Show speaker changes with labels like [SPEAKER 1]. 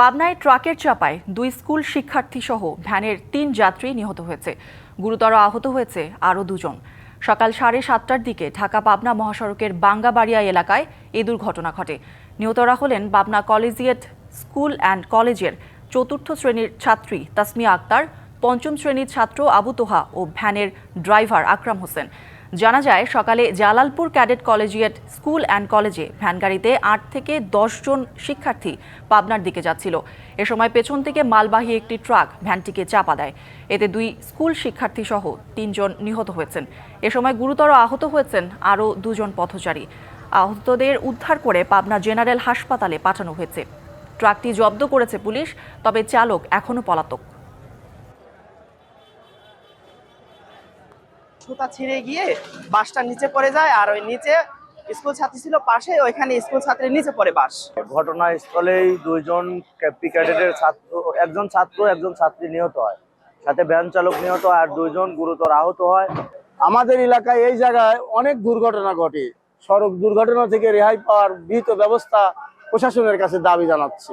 [SPEAKER 1] পাবনায় ট্রাকের চাপায় দুই স্কুল শিক্ষার্থী সহ ভ্যানের তিন যাত্রী নিহত হয়েছে। গুরুতর আহত হয়েছে আরও দুজন। সকাল সাড়ে সাতটার দিকে ঢাকা পাবনা মহাসড়কের বাঙ্গাবাড়িয়া এলাকায় এই দুর্ঘটনা ঘটে। নিহতরা হলেন পাবনা কলেজিয়েট স্কুল অ্যান্ড কলেজের চতুর্থ শ্রেণির ছাত্রী তাসমিয়া আক্তার, পঞ্চম শ্রেণির ছাত্র আবু তোহা ও ভ্যানের ড্রাইভার আকরাম হোসেন। জানা যায়, সকালে Jalalpur cadet collegiate school and কলেজে ভ্যানগাড়িতে আট থেকে জন শিক্ষার্থী পাবনার দিকে যাচ্ছিল। এ সময় পেছন থেকে মালবাহী একটি ট্রাক ভ্যানটিকে চাপা দেয়। এতে দুই স্কুল শিক্ষার্থী সহ তিনজন নিহত হয়েছেন। এ সময় গুরুতর আহত হয়েছেন আরও দুজন পথচারী। আহতদের উদ্ধার করে পাবনা জেনারেল হাসপাতালে পাঠানো হয়েছে। ট্রাকটি জব্দ করেছে পুলিশ, তবে চালক এখনও পলাতক।
[SPEAKER 2] সুতা ছিঁড়ে গিয়ে বাসটা নিচে পড়ে যায় আর ওই নিচে স্কুল ছাত্রী ছিল পাশে ওইখানে স্কুল ছাত্রীর নিচে পড়ে বাস
[SPEAKER 3] ঘটনাস্থলেই দুইজন ক্যাপি ক্যাডেটের ছাত্র একজন ছাত্র একজন ছাত্রী নিহত হয়। সাথে ভ্যান চালক নিহত আর দুইজন গুরুতর আহত হয়।
[SPEAKER 4] আমাদের এলাকায় এই জায়গায় অনেক দুর্ঘটনা ঘটে। সড়ক দুর্ঘটনা থেকে রেহাই পাওয়ার বিহিত ব্যবস্থা প্রশাসনের কাছে দাবি জানাচ্ছি।